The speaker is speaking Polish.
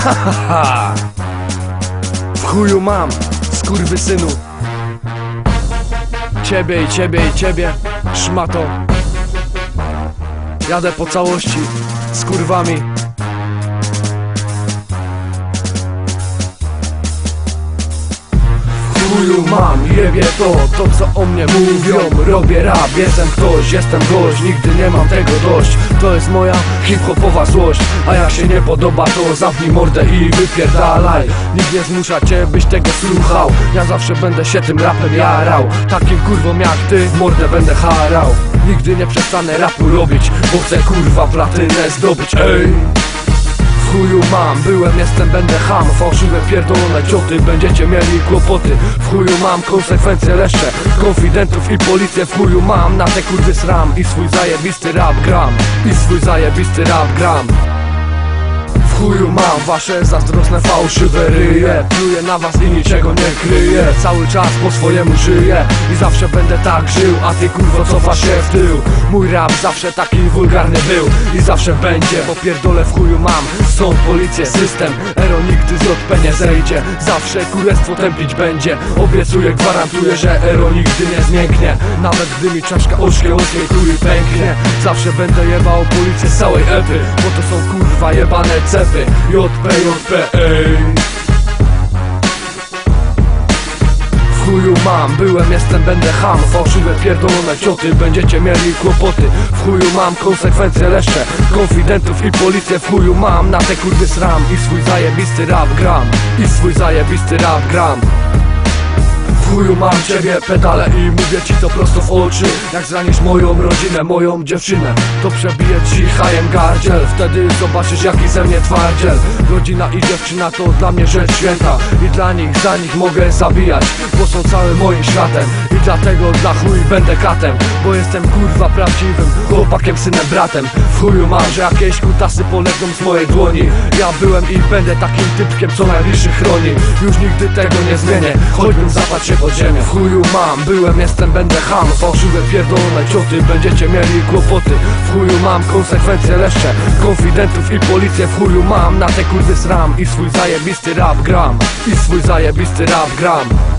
Ha! W chuju mam, skurwysynu Ciebie i ciebie i ciebie, szmato Jadę po całości, z kurwami mam, jebie to, to co o mnie mówią. Robię rap, jestem ktoś, jestem gość. Nigdy nie mam tego dość. To jest moja hip-hopowa złość. A jak się nie podoba to zamknij mordę i wypierdalaj. Nikt nie zmusza cię, byś tego słuchał. Ja zawsze będę się tym rapem jarał. Takim kurwom jak ty, mordę będę harał. Nigdy nie przestanę rapu robić Bo chcę kurwa platynę zdobyć, ej mam, byłem, jestem, będę ham. Fałszywe pierdolone cioty, będziecie mieli kłopoty. W chuju mam konsekwencje leszcze Konfidentów i policję w chuju mam. Na te kurwy sram. I swój zajebisty rap gram. I swój zajebisty rap gram chuju mam. Wasze zazdrosne fałszywe ryje. Pluję na was i niczego nie kryję. Cały czas po swojemu żyję. I zawsze będę tak żył A ty kurwo cofasz się w tył. Mój rap zawsze taki wulgarny był. I zawsze będzie, bo pierdolę w chuju mam. Są policję, system Ero nigdy z JP nie zejdzie. Zawsze kurestwo tępić będzie. Obiecuję, gwarantuję, że Ero nigdy nie zmięknie. Nawet gdy mi czaszka oczkiem ostrej chuj pęknie. Zawsze będę jebał policję z całej epy Bo to są kurwa jebane cepy JP, JP, ej. Chuju mam, byłem, jestem, będę ham. Fałszywe pierdolone cioty, będziecie mieli kłopoty. W chuju mam konsekwencje leszcze Konfidentów i policję. W chuju mam Na te kurwy sram. I swój zajebisty rap gram I swój zajebisty rap gram. W chuju mam ciebie pedale i mówię ci to prosto oczy Jak zranisz moją rodzinę, moją dziewczynę. To przebije ci hajem gardziel Wtedy zobaczysz jaki ze mnie twardziel. Rodzina i dziewczyna to dla mnie rzecz święta I dla nich, za nich mogę zabijać Bo są całym moim światem Dlatego dla chuj będę katem Bo jestem kurwa prawdziwym chłopakiem, synem, bratem. W chuju mam, że jakieś kutasy polegną z mojej dłoni. Ja byłem i będę takim typkiem, co najbliższy chroni. Już nigdy tego nie zmienię Choćbym zapadł się pod ziemię. W chuju mam, byłem, jestem, będę ham. Fałszywe pierdolone cioty, będziecie mieli kłopoty. W chuju mam konsekwencje leszcze Konfidentów i policję. W chuju mam Na te kurwy sram I swój zajebisty rap gram. I swój zajebisty rap gram